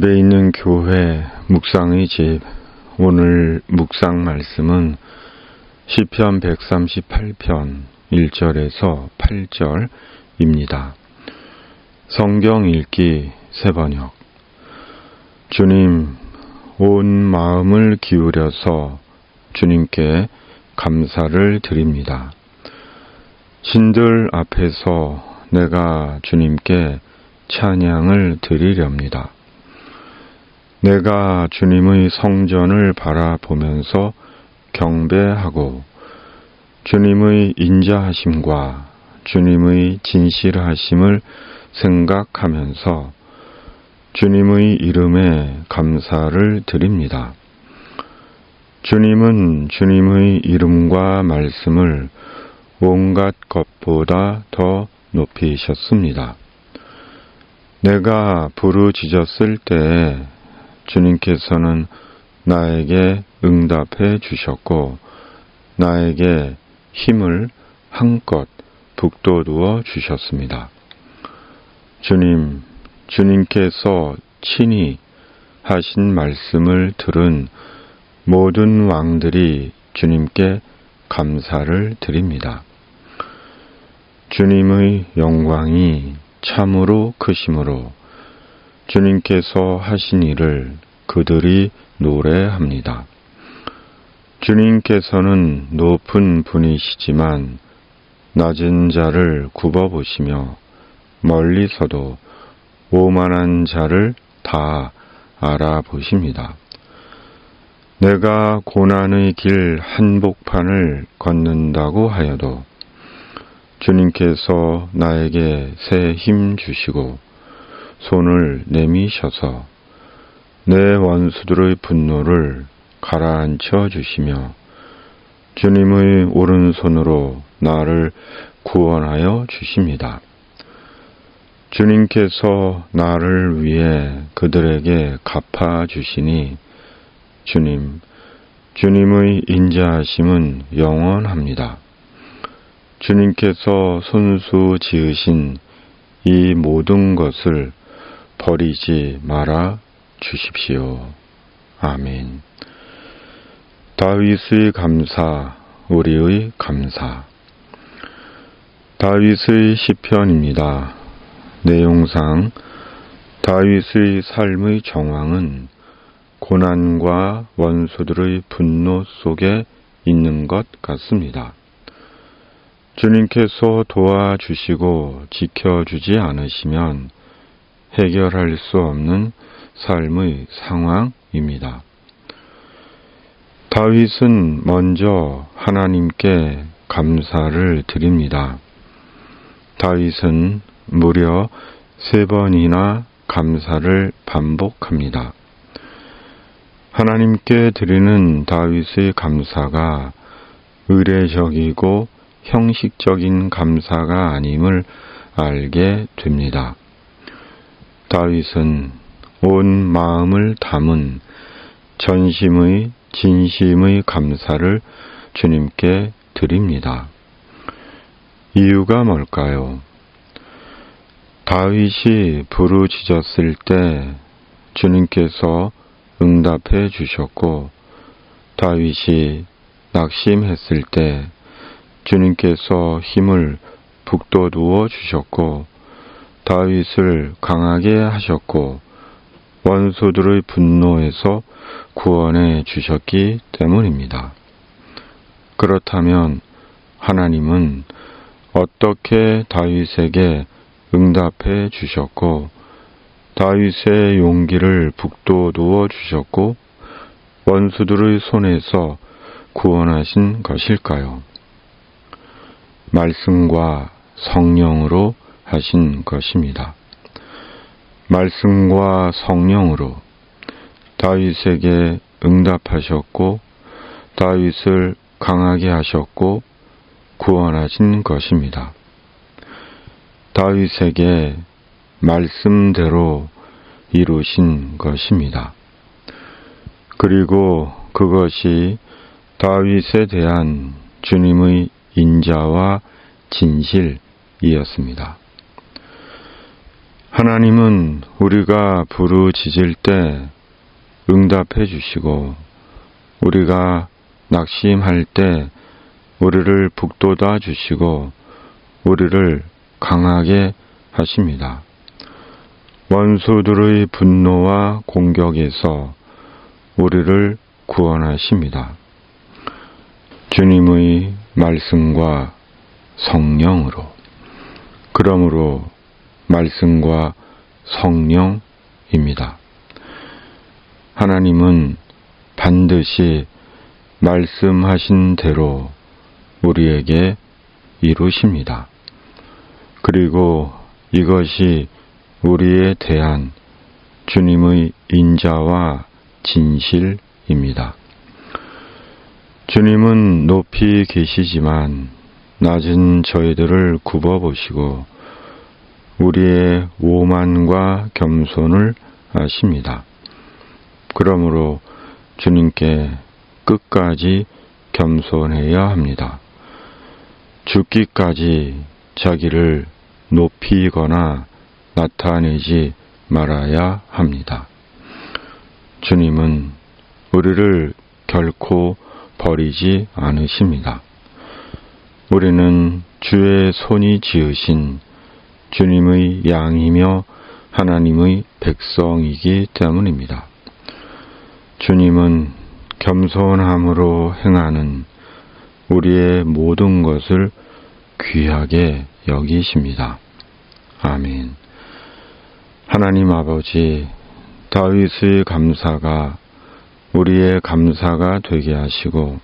집에 있는 교회 묵상의 집 오늘 묵상 말씀은 시편 138편 1절에서 8절입니다. 성경 읽기 세 번역 주님 온 마음을 기울여서 주님께 감사를 드립니다. 신들 앞에서 내가 주님께 찬양을 드리렵니다. 내가 주님의 성전을 바라보면서 경배하고 주님의 인자하심과 주님의 진실하심을 생각하면서 주님의 이름에 감사를 드립니다. 주님은 주님의 이름과 말씀을 온갖 것보다 더 높이셨습니다. 내가 부르짖었을 때 주님께서는 나에게 응답해 주셨고 나에게 힘을 한껏 북돋우어 주셨습니다. 주님, 주님께서 친히 하신 말씀을 들은 모든 왕들이 주님께 감사를 드립니다. 주님의 영광이 참으로 크심으로 주님께서 하신 일을 그들이 노래합니다. 주님께서는 높은 분이시지만 낮은 자를 굽어보시며 멀리서도 오만한 자를 다 알아보십니다. 내가 고난의 길 한복판을 걷는다고 하여도 주님께서 나에게 새 힘 주시고 손을 내미셔서 내 원수들의 분노를 가라앉혀 주시며 주님의 오른손으로 나를 구원하여 주십니다. 주님께서 나를 위해 그들에게 갚아 주시니 주님, 주님의 인자하심은 영원합니다. 주님께서 손수 지으신 이 모든 것을 버리지 말아 주십시오. 아멘. 다윗의 감사, 우리의 감사. 다윗의 시편입니다. 내용상 다윗의 삶의 정황은 고난과 원수들의 분노 속에 있는 것 같습니다. 주님께서 도와주시고 지켜주지 않으시면 해결할 수 없는 삶의 상황입니다. 다윗은 먼저 하나님께 감사를 드립니다. 다윗은 무려 세 번이나 감사를 반복합니다. 하나님께 드리는 다윗의 감사가 의례적이고 형식적인 감사가 아님을 알게 됩니다. 다윗은 온 마음을 담은 전심의 진심의 감사를 주님께 드립니다. 이유가 뭘까요? 다윗이 부르짖었을 때 주님께서 응답해 주셨고 다윗이 낙심했을 때 주님께서 힘을 북돋우어 주셨고 다윗을 강하게 하셨고 원수들의 분노에서 구원해 주셨기 때문입니다. 그렇다면 하나님은 어떻게 다윗에게 응답해 주셨고 다윗의 용기를 북돋우어 주셨고 원수들의 손에서 구원하신 것일까요? 말씀과 성령으로 하신 것입니다. 말씀과 성령으로 다윗에게 응답하셨고 다윗을 강하게 하셨고 구원하신 것입니다. 다윗에게 말씀대로 이루신 것입니다. 그리고 그것이 다윗에 대한 주님의 인자와 진실이었습니다. 하나님은 우리가 부르짖을 때 응답해 주시고 우리가 낙심할 때 우리를 북돋아 주시고 우리를 강하게 하십니다. 원수들의 분노와 공격에서 우리를 구원하십니다. 주님의 말씀과 성령으로. 그러므로 말씀과 성령입니다. 하나님은 반드시 말씀하신 대로 우리에게 이루십니다. 그리고 이것이 우리에 대한 주님의 인자와 진실입니다. 주님은 높이 계시지만 낮은 저희들을 굽어보시고 우리의 오만과 겸손을 아십니다. 그러므로 주님께 끝까지 겸손해야 합니다. 죽기까지 자기를 높이거나 나타내지 말아야 합니다. 주님은 우리를 결코 버리지 않으십니다. 우리는 주의 손이 지으신 주님의 양이며 하나님의 백성이기 때문입니다. 주님은 겸손함으로 행하는 우리의 모든 것을 귀하게 여기십니다. 아멘. 하나님 아버지, 다윗의 감사가 우리의 감사가 되게 하시고,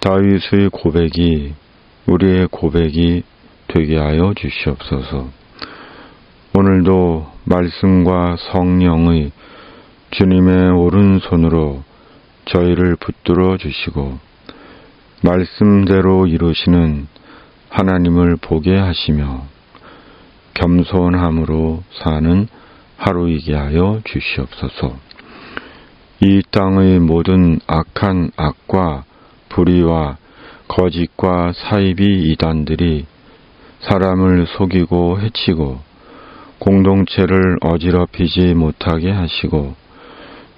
다윗의 고백이 우리의 고백이 되게 하여 주시옵소서. 오늘도 말씀과 성령의 주님의 오른손으로 저희를 붙들어 주시고, 말씀대로 이루시는 하나님을 보게 하시며, 겸손함으로 사는 하루이게 하여 주시옵소서. 이 땅의 모든 악한 악과 불의와 거짓과 사이비 이단들이 사람을 속이고 해치고 공동체를 어지럽히지 못하게 하시고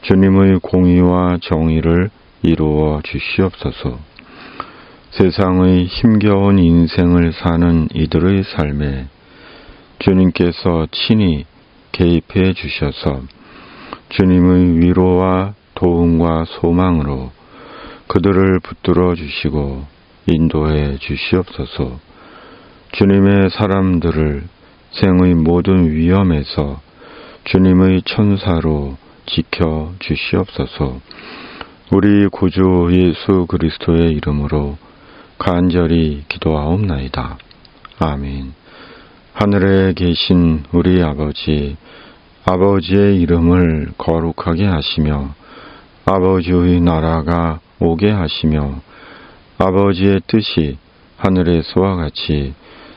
주님의 공의와 정의를 이루어 주시옵소서. 세상의 힘겨운 인생을 사는 이들의 삶에 주님께서 친히 개입해 주셔서 주님의 위로와 도움과 소망으로 그들을 붙들어 주시고 인도해 주시옵소서. 주님의 사람들을 생의 모든 위험에서 주님의 천사로 지켜 주시옵소서. 우리 구주 예수 그리스도의 이름으로 간절히 기도하옵나이다. 아멘. 하늘에 계신 우리 아버지, 아버지의 이름을 거룩하게 하시며, 아버지의 나라가 오게 하시며, 아버지의 뜻이 하늘에서와 같이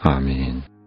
아멘.